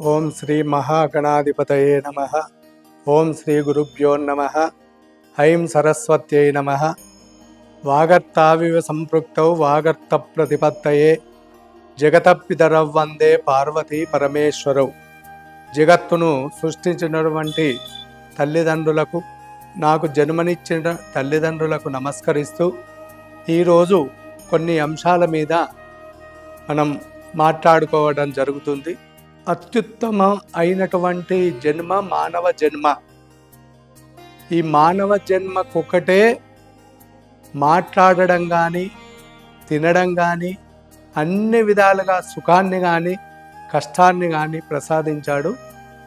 ఓం శ్రీ మహాగణాధిపతయే నమ. ఓం శ్రీ గురుభ్యో నమ. ఐం సరస్వత్యై నమ. వాగర్తావివ సంపృక్తౌ వాగర్త ప్రతిపత్తయే. జగతపితరవ్ వందే పార్వతీ పరమేశ్వరవు జగత్తును సృష్టించినటువంటి తల్లిదండ్రులకు నాకు జన్మనిచ్చిన తల్లిదండ్రులకు నమస్కరిస్తూ ఈరోజు కొన్ని అంశాల మీద మనం మాట్లాడుకోవడం జరుగుతుంది. అత్యుత్తమ అయినటువంటి జన్మ మానవ జన్మ. ఈ మానవ జన్మకొకటే మాట్లాడడం కానీ తినడం కానీ అన్ని విధాలుగా సుఖాన్ని కానీ కష్టాన్ని కానీ ప్రసాదించాడు.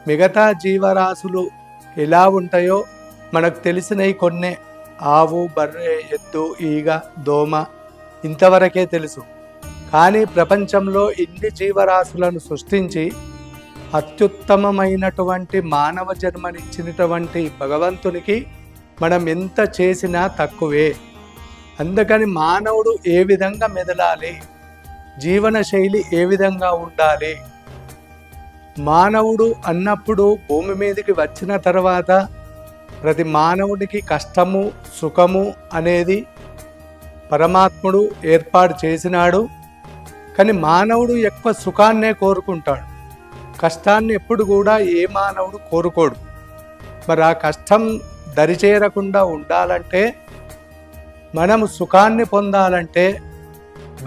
మిగతా జీవరాశులు ఎలా ఉంటాయో మనకు తెలిసినవి కొన్ని. ఆవు బర్రె ఎద్దు ఈగ దోమ ఇంతవరకే తెలుసు. కానీ ప్రపంచంలో ఇన్ని జీవరాశులను సృష్టించి అత్యుత్తమమైనటువంటి మానవ జన్మనిచ్చినటువంటి భగవంతునికి మనం ఎంత చేసినా తక్కువే. అందుకని మానవుడు ఏ విధంగా మెదలాలి? జీవన శైలి ఏ విధంగా ఉండాలి? మానవుడు అన్నప్పుడు భూమి మీదకి వచ్చిన తర్వాత ప్రతి మానవుడికి కష్టము సుఖము అనేది పరమాత్ముడు ఏర్పాటు చేసినాడు. కానీ మానవుడు ఎక్కువ సుఖాన్నే కోరుకుంటాడు. కష్టాన్ని ఎప్పుడు కూడా ఏ మానవుడు కోరుకోడు. మరి ఆ కష్టం దరిచేరకుండా ఉండాలంటే మనము సుఖాన్ని పొందాలంటే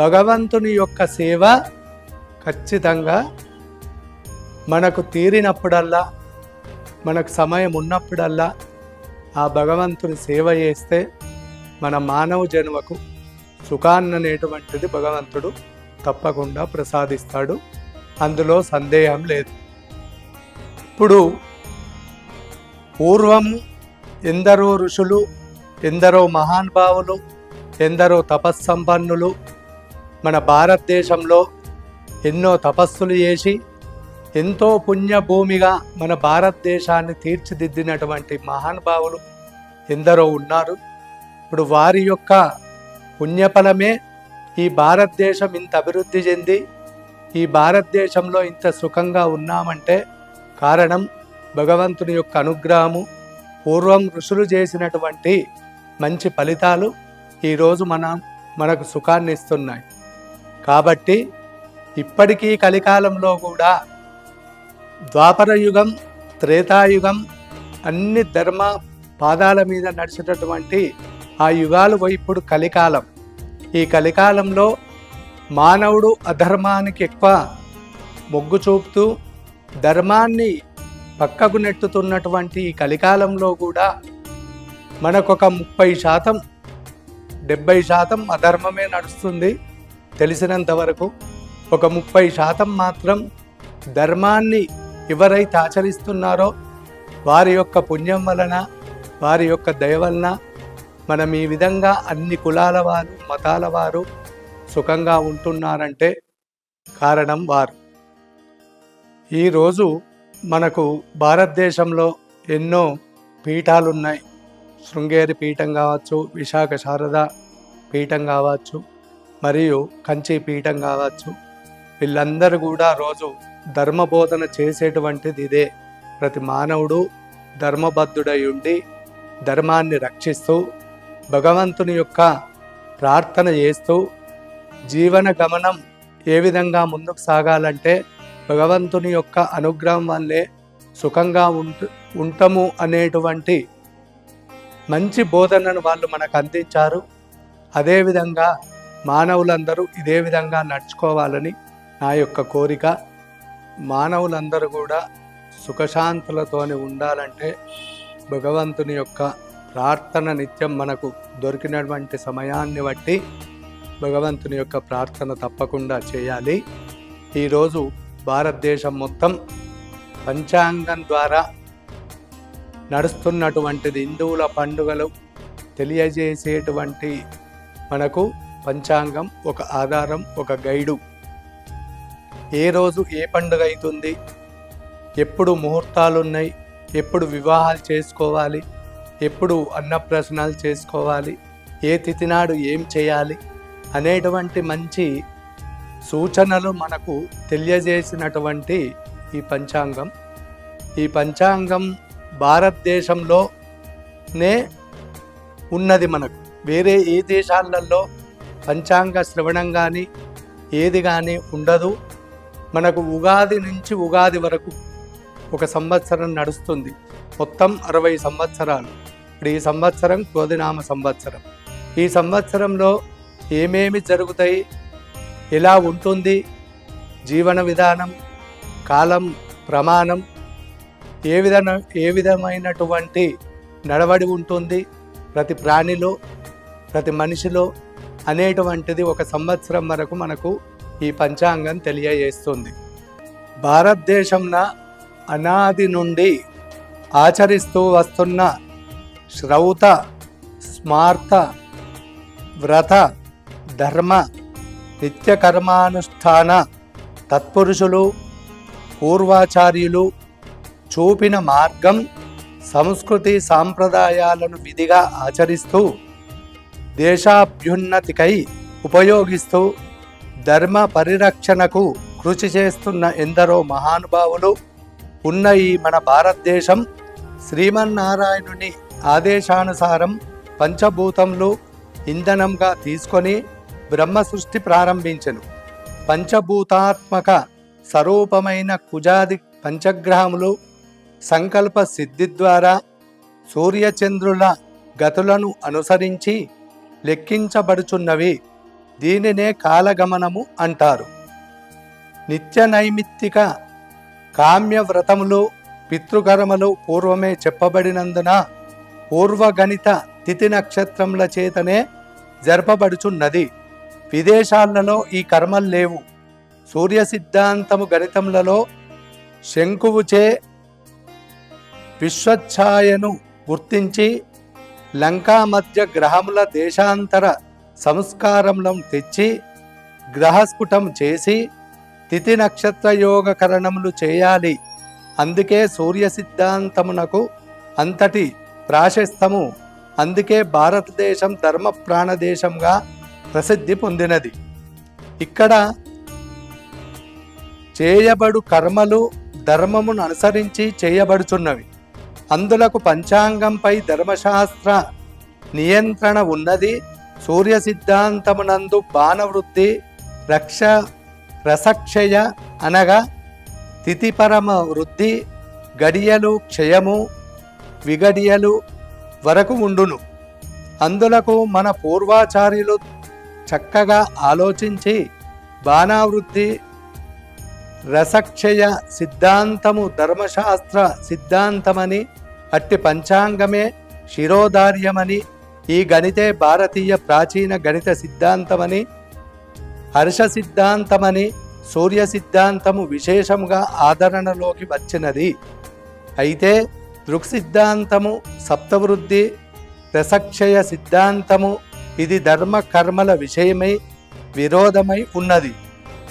భగవంతుని యొక్క సేవ ఖచ్చితంగా మనకు తీరినప్పుడల్లా మనకు సమయం ఉన్నప్పుడల్లా ఆ భగవంతుని సేవ చేస్తే మన మానవ జన్మకు సుఖాన్ననేటువంటిది భగవంతుడు తప్పకుండా ప్రసాదిస్తాడు. అందులో సందేహం లేదు. ఇప్పుడు పూర్వం ఎందరో ఋషులు ఎందరో మహానుభావులు ఎందరో తపస్సంపన్నులు మన భారతదేశంలో ఎన్నో తపస్సులు చేసి ఎంతో పుణ్యభూమిగా మన భారతదేశాన్ని తీర్చిదిద్దినటువంటి మహానుభావులు ఎందరో ఉన్నారు. ఇప్పుడు వారి యొక్క పుణ్యఫలమే ఈ భారతదేశం ఇంత అభివృద్ధి చెంది ఈ భారతదేశంలో ఇంత సుఖంగా ఉన్నామంటే కారణం భగవంతుని యొక్క అనుగ్రహము పూర్వం ఋషులు చేసినటువంటి మంచి ఫలితాలు ఈరోజు మన మనకు సుఖాన్ని ఇస్తున్నాయి. కాబట్టి ఇప్పటికీ కలికాలంలో కూడా ద్వాపర యుగం త్రేతాయుగం అన్ని ధర్మ పాదాల మీద నడిచేటటువంటి ఆ యుగాలు ఇప్పుడు కలికాలం. ఈ కలికాలంలో మానవుడు అధర్మానికి ఎక్కువ మొగ్గు చూపుతూ ధర్మాన్ని పక్కకు నెట్టుతున్నటువంటి ఈ కలికాలంలో కూడా మనకొక ముప్పై శాతం డెబ్బై శాతం అధర్మమే నడుస్తుంది తెలిసినంత వరకు. ఒక ముప్పై శాతం మాత్రం ధర్మాన్ని ఎవరైతే ఆచరిస్తున్నారో వారి యొక్క పుణ్యం వలన వారి యొక్క దయ వలన మనం ఈ విధంగా అన్ని కులాల వారు మతాల వారు సుఖంగా ఉంటున్నారంటే కారణం వారు. ఈరోజు మనకు భారతదేశంలో ఎన్నో పీఠాలు ఉన్నాయి శృంగేరి పీఠం కావచ్చు విశాఖ శారద పీఠం కావచ్చు మరియు కంచి పీఠం కావచ్చు. వీళ్ళందరూ కూడా రోజు ధర్మబోధన చేసేటువంటిది ఇదే. ప్రతి మానవుడు ధర్మబద్ధుడై ఉండి ధర్మాన్ని రక్షిస్తూ భగవంతుని యొక్క ప్రార్థన చేస్తూ జీవన గమనం ఏ విధంగా ముందుకు సాగాలంటే భగవంతుని యొక్క అనుగ్రహం వల్లే సుఖంగా ఉంట ఉంటాము అనేటువంటి మంచి బోధనను వాళ్ళు మనకు అందించారు. అదేవిధంగా మానవులందరూ ఇదే విధంగా నడుచుకోవాలని నా యొక్క కోరిక. మానవులందరూ కూడా సుఖశాంతులతోనే ఉండాలంటే భగవంతుని యొక్క ప్రార్థన నిత్యం మనకు దొరికినటువంటి సమయాన్ని బట్టి భగవంతుని యొక్క ప్రార్థన తప్పకుండా చేయాలి. ఈరోజు భారతదేశం మొత్తం పంచాంగం ద్వారా నడుస్తున్నటువంటిది హిందువుల పండుగలు తెలియజేసేటువంటి మనకు పంచాంగం ఒక ఆధారం ఒక గైడు. ఏ రోజు ఏ పండుగ అవుతుంది ఎప్పుడు ముహూర్తాలు ఉన్నాయి ఎప్పుడు వివాహాలు చేసుకోవాలి ఎప్పుడు అన్నప్రసనాలు చేసుకోవాలి ఏ తిథి నాడు ఏం చేయాలి అనేటువంటి మంచి సూచనలు మనకు తెలియజేసినటువంటి ఈ పంచాంగం. ఈ పంచాంగం భారతదేశంలోనే ఉన్నది మనకు. వేరే ఏ దేశాలలో పంచాంగ శ్రవణం కానీ ఏది కానీ ఉండదు. మనకు ఉగాది నుంచి ఉగాది వరకు ఒక సంవత్సరం నడుస్తుంది. మొత్తం అరవై సంవత్సరాలు. ఇప్పుడు ఈ సంవత్సరం కోదినామ సంవత్సరం. ఈ సంవత్సరంలో ఏమేమి జరుగుతాయి? ఎలా ఉంటుంది? జీవన విధానం కాలం ప్రమాణం ఏ విధన ఏ విధమైనటువంటి నడవడి ఉంటుంది? ప్రతి ప్రాణిలో ప్రతి మనిషిలో అనేటువంటిది ఒక సంవత్సరం వరకు మనకు ఈ పంచాంగం తెలియజేస్తుంది. భారతదేశంన అనాది నుండి ఆచరిస్తూ వస్తున్న శ్రౌత స్మార్త వ్రత ధర్మ నిత్యకర్మానుష్ఠాన తత్పురుషులు పూర్వాచార్యులు చూపిన మార్గం సంస్కృతి సాంప్రదాయాలను విధిగా ఆచరిస్తూ దేశాభ్యున్నతికై ఉపయోగిస్తూ ధర్మ పరిరక్షణకు కృషి చేస్తున్న ఎందరో మహానుభావులు ఉన్న ఈ మన భారతదేశం శ్రీమన్నారాయణుని ఆదేశానుసారం పంచభూతములు ఇంధనంగా తీసుకొని బ్రహ్మ సృష్టి ప్రారంభించెను. పంచభూతాత్మక స్వరూపమైన కుజాది పంచగ్రహములు సంకల్ప సిద్ధి ద్వారా సూర్యచంద్రుల గతులను అనుసరించి లెక్కించబడుచున్నవి. దీనినే కాలగమనము అంటారు. నిత్య నైమిత్తిక కామ్యవ్రతములు పితృకర్మలు పూర్వమే చెప్పబడినందున పూర్వగణిత తిథి నక్షత్రముల చేతనే జరపబడుచున్నది. విదేశాలలో ఈ కర్మలు లేవు. సూర్య సిద్ధాంతము గణితములలో శంకువుచే విశ్వఛాయను గుర్తించి లంకా మధ్య గ్రహముల దేశాంతర సంస్కారములను తెచ్చి గ్రహస్ఫుటం చేసి తిథి నక్షత్ర యోగకరణములు చేయాలి. అందుకే సూర్య సిద్ధాంతమునకు అంతటి ప్రాశస్తము. అందుకే భారతదేశం ధర్మ ప్రాణదేశంగా ప్రసిద్ధి పొందినది. ఇక్కడ చేయబడు కర్మలు ధర్మమును అనుసరించి చేయబడుచున్నవి. అందులకు పంచాంగంపై ధర్మశాస్త్ర నియంత్రణ ఉన్నది. సూర్య సిద్ధాంతమునందు బాణవృత్తి రక్ష రసక్షయ అనగా తిథిపరమ వృద్ధి గడియలు క్షయము విగడియలు వరకు ఉండును. అందులకు మన పూర్వాచార్యులు చక్కగా ఆలోచించి బాణావృద్ధి రసక్షయ సిద్ధాంతము ధర్మశాస్త్ర సిద్ధాంతమని అట్టి పంచాంగమే శిరోధార్యమని ఈ గణితే భారతీయ ప్రాచీన గణిత సిద్ధాంతమని హర్ష సిద్ధాంతమని సూర్య సిద్ధాంతము విశేషముగా ఆదరణలోకి వచ్చినది. అయితే దృక్ సిద్ధాంతము సప్తవృద్ధి రసక్షయ సిద్ధాంతము ఇది ధర్మ కర్మల విషయమై విరోధమై ఉన్నది.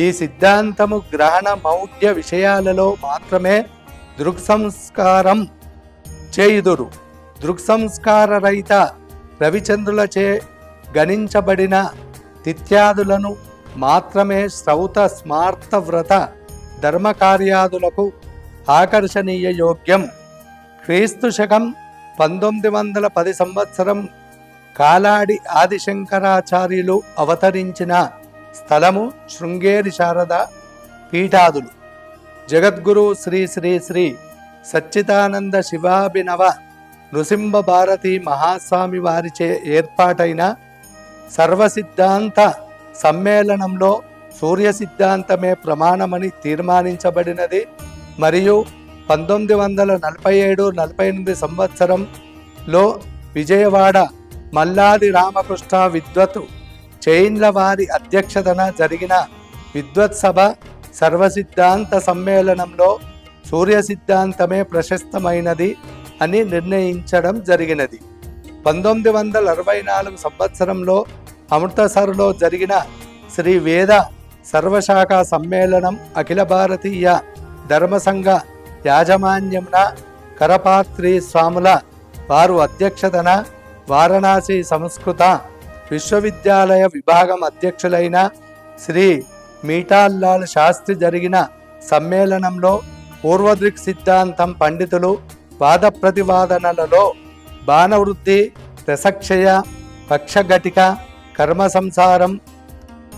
ఈ సిద్ధాంతము గ్రహణ మౌఢ్య విషయాలలో మాత్రమే దృక్సంస్కారం చేయుదురు. దృక్సంస్కార రహిత రవిచంద్రులచే గణించబడిన తిత్యాదులను మాత్రమే శ్రౌత స్మార్త వ్రత ధర్మకార్యాదులకు ఆకర్షణీయ యోగ్యం. క్రీస్తు శకం పంతొమ్మిది వందల పది సంవత్సరం కాలాడి ఆదిశంకరాచార్యులు అవతరించిన స్థలము శృంగేరి శారద పీఠాదులు. జగద్గురు శ్రీ శ్రీ శ్రీ సచ్చిదానంద శివాభినవ నృసింహ భారతి మహాస్వామి వారిచే ఏర్పాటైన సర్వసిద్ధాంత సమ్మేళనంలో సూర్య సిద్ధాంతమే ప్రమాణమని తీర్మానించబడినది. మరియు పంతొమ్మిది వందల నలభై ఏడు నలభై ఎనిమిది సంవత్సరంలో విజయవాడ మల్లాది రామకృష్ణ విద్వత్. చైన్ల వారి అధ్యక్షతన జరిగిన విద్వత్ సభ సర్వసిద్ధాంత సమ్మేళనంలో సూర్య సిద్ధాంతమే ప్రశస్తమైనది అని నిర్ణయించడం జరిగినది. పంతొమ్మిది వందల అరవై నాలుగు సంవత్సరంలో అమృతసర్లో జరిగిన శ్రీ వేద సర్వశాఖ సమ్మేళనం అఖిల భారతీయ ధర్మసంఘ యాజమాన్యమున కరపాత్రి స్వాముల వారు అధ్యక్షతన వారణాసి సంస్కృత విశ్వవిద్యాలయ విభాగం అధ్యక్షులైన శ్రీ మీఠాల్లాల్ శాస్త్రి జరిగిన సమ్మేళనంలో పూర్వదృక్ సిద్ధాంతం పండితులు వాద ప్రతివాదనలలో బాణవృద్ధి రసక్షయ పక్షఘటిక కర్మ సంసారం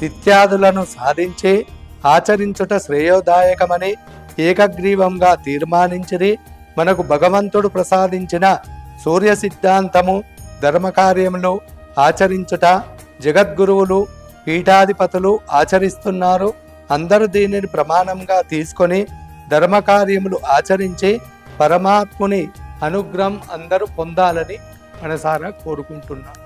ఇత్యాదులను సాధించి ఆచరించుట శ్రేయోదాయకమని ఏకగ్రీవంగా తీర్మానించిరి. మనకు భగవంతుడు ప్రసాదించిన సూర్య సిద్ధాంతము ధర్మకార్యములు ఆచరించుట జగద్గురువులు పీఠాధిపతులు ఆచరిస్తున్నారు. అందరూ దీనిని ప్రమాణంగా తీసుకొని ధర్మకార్యములు ఆచరించి పరమాత్ముని అనుగ్రహం అందరూ పొందాలని మనసారా కోరుకుంటున్నాను